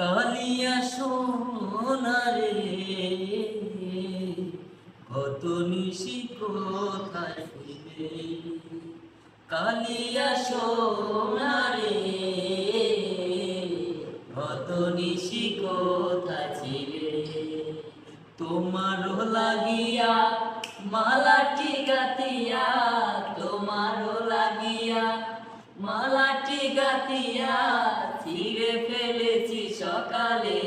কালিয়া সোনারে কত নিশি কোথায় ছিলে কালিয়া সোনারে কত নিশি কোথায় ছিলে তোমারও লাগিয়া মালাটি গাতিয়া গাতিয়া ছিঁড়ে ফেলেছি সকালে।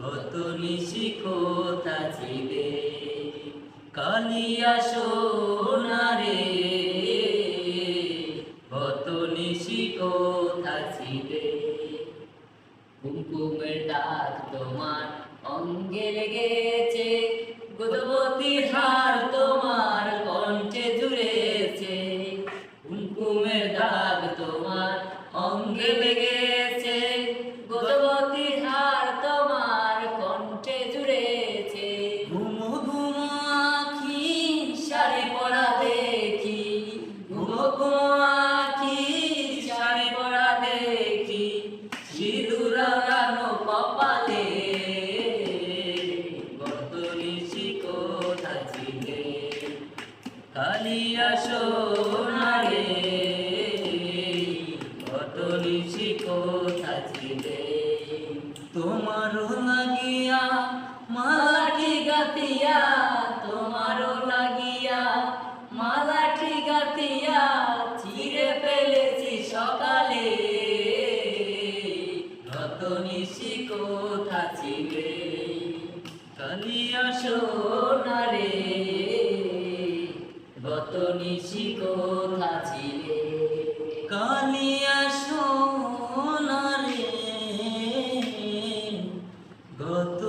কত নিশি কোথা কালিয়া সোনারে। কুমকুমের ডাক তোমার অঙ্গে হার কালিয়া সোনারে গত নিশি কোথায় ছিলে? তোমারও লাগিয়া মালাটি গাতিয়া তোমারও লাগিয়া মালাটি গাতিয়া চিরে ফেলেছি সকালে। কত নিশি কোথা ছিলে? কালিয়া সোনারে কালিয়া সোনারে গত